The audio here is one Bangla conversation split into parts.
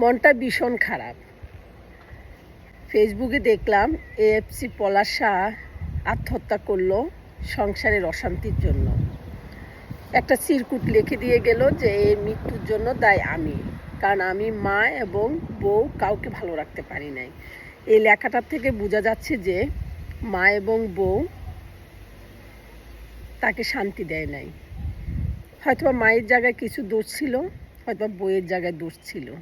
মনটা ভীষণ খারাপ। ফেসবুকে দেখলাম এএফসি পলাশা আত্মহত্যা করল সংসারের অশান্তির জন্য। একটা চিরকুট লিখে দিয়ে গেল যে এই মৃত্যুর জন্য দায় আমি। কারণ আমি মা এবং বউ কাউকে ভালো রাখতে পারি নাই। এই লেখাটার থেকে বোঝা যাচ্ছে যে, মা এবং বউ তাকে শান্তি দেয় নাই। হয়তো মায়ের জায়গায় কিছু দোষ ছিল হয়তো বইয়ের জায়গায় দোষ ছিল।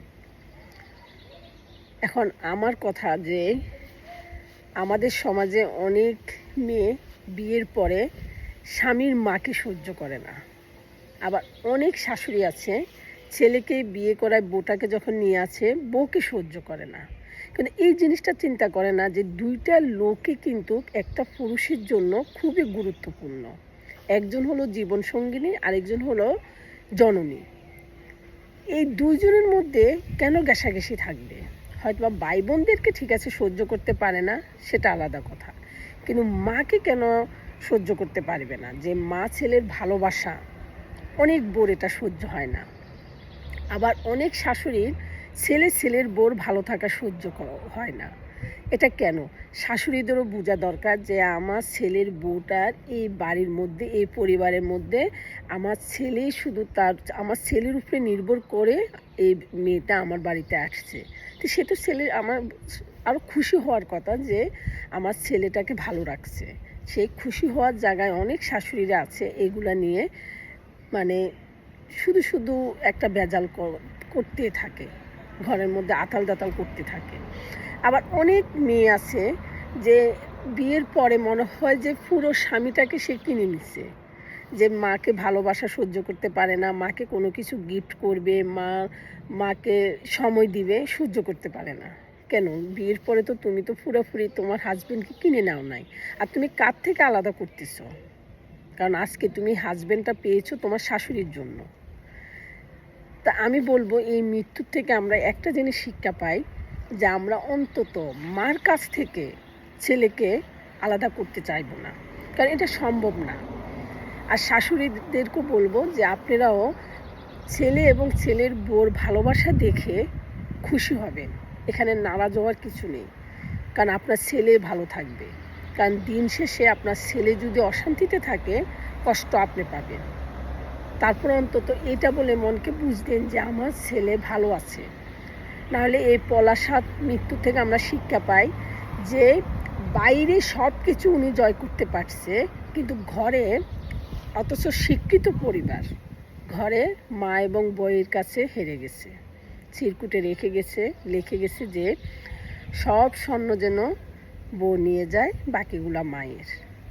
এখন আমার কথা যে আমাদের সমাজে অনেক মেয়ে বিয়ের পরে স্বামীর মাকে সহ্য করে না। আবার অনেক শাশুড়ি আছে, ছেলেকে বিয়ে করায় বউটাকে যখন নিয়ে আছে বউকে সহ্য করে না। কিন্তু এই জিনিসটা চিন্তা করে না যে দুইটা লোকে কিন্তু একটা পুরুষের জন্য খুবই গুরুত্বপূর্ণ। একজন হলো জীবন সঙ্গিনী আরেকজন হলো জননী। এই দুইজনের মধ্যে কেন ঘেঁষাঘেঁষি থাকবে? হয়তো বা ভাই বোনদেরকে ঠিক আছে সহ্য করতে পারে না, সেটা আলাদা কথা। কিন্তু মাকে কেন সহ্য করতে পারবে না? যে মা ছেলের ভালোবাসা, অনেক বোর এটা সহ্য হয় না। আবার অনেক শাশুড়ির ছেলে ছেলের বোর ভালো থাকা সহ্য হয় না। এটা কেন? শাশুড়িদেরও বোঝা দরকার যে আমার ছেলের বউটার এই বাড়ির মধ্যে, এই পরিবারের মধ্যে আমার ছেলে শুধু তার, আমার ছেলের উপরে নির্ভর করে এই মেয়েটা আমার বাড়িতে আসছে। তো সে তো ছেলের আমার আরও খুশি হওয়ার কথা যে আমার ছেলেটাকে ভালো রাখছে। সেই খুশি হওয়ার জায়গায় অনেক শাশুড়িরা আছে এগুলা নিয়ে। মানে শুধু শুধু একটা বেজাল কর- করতে থাকে। ঘরের মধ্যে আতাল দাতাল করতে থাকে। আবার অনেক মেয়ে আছে যে বিয়ের পরে মনে হয় যে পুরো স্বামীটাকে সে কিনে নিচ্ছে যে মাকে ভালোবাসা সহ্য করতে পারে না, মাকে কোনো কিছু গিফট করবে, মা, মাকে সময় দিবে, সহ্য করতে পারে না। কেন? বিয়ের পরে তো তুমি তো পুরোপুরি তোমার হাজবেন্ডকে কিনে নাও নাই। আর তুমি কার থেকে আলাদা করতেছো? কারণ আজকে তুমি হাজবেন্ডটা পেয়েছ তোমার শাশুড়ির জন্য। তা আমি বলব, এই মৃত্যুর থেকে আমরা একটা জিনিস শিক্ষা পাই, যে আমরা অন্তত মার কাছ থেকে ছেলেকে আলাদা করতে চাইব না। কারণ এটা সম্ভব না। আর শাশুড়িদেরকেও বলব যে আপনারাও ছেলে এবং ছেলের বোর ভালোবাসা দেখে খুশি হবেন। এখানে নাড়া যাওয়ার কিছু নেই। কারণ আপনার ছেলে ভালো থাকবে। কারণ দিন শেষে আপনার ছেলে যদি অশান্তিতে থাকে, কষ্ট আপনি পাবেন। তারপর অন্তত এটা বলে মনকে বুঝতেন যে আমার ছেলে ভালো আছে। নাহলে এই পলাশাত মৃত্যু থেকে আমরা শিক্ষা পাই যে বাইরে সব কিছু উনি জয় করতে পারছে, কিন্তু ঘরে অথচ শিক্ষিত পরিবার ঘরে মা এবং বইয়ের কাছে হেরে গেছে। চিরকুটে রেখে গেছে, লিখে গেছে যে সব স্বর্ণ যেন বউ নিয়ে যায়, বাকিগুলা মায়ের,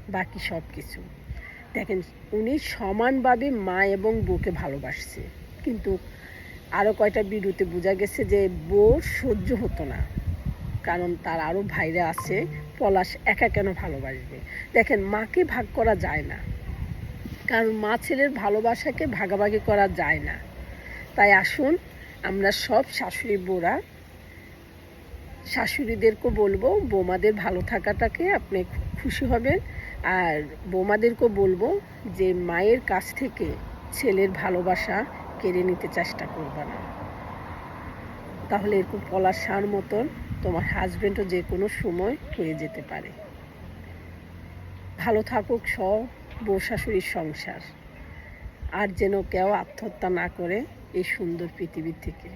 বাকি সব কিছু দেখেন, উনি সমানভাবে মা এবং বউকে ভালোবাসছে। কিন্তু আরও কয়টা ভিডিওতে বোঝা গেছে যে বউ সহ্য হতো না। কারণ তার আরও ভাইরা আছে, পলাশ একা কেন ভালোবাসবে? দেখেন, মাকে ভাগ করা যায় না। কারণ মা ছেলের ভালোবাসাকে ভাগাভাগি করা যায় না। তাই আসুন, আমরা সব শাশুড়ি বোরা শাশুড়িদেরকে বলব, বৌমাদের ভালো থাকাটাকে আপনি খুশি হবেন। আর বৌমাদেরকেও বলব যে, মায়ের কাছ থেকে ছেলের ভালোবাসা কেড়ে নিতে চেষ্টা করবে না। তাহলে এরকম পলাশার মতন তোমার হাজবেন্ডও যে কোনো সময় হয়ে যেতে পারে। ভালো থাকুক সব। বউ শাশুড়ির সংসার। আর যেন কেউ আত্মহত্যা না করে এই সুন্দর পৃথিবীর থেকে।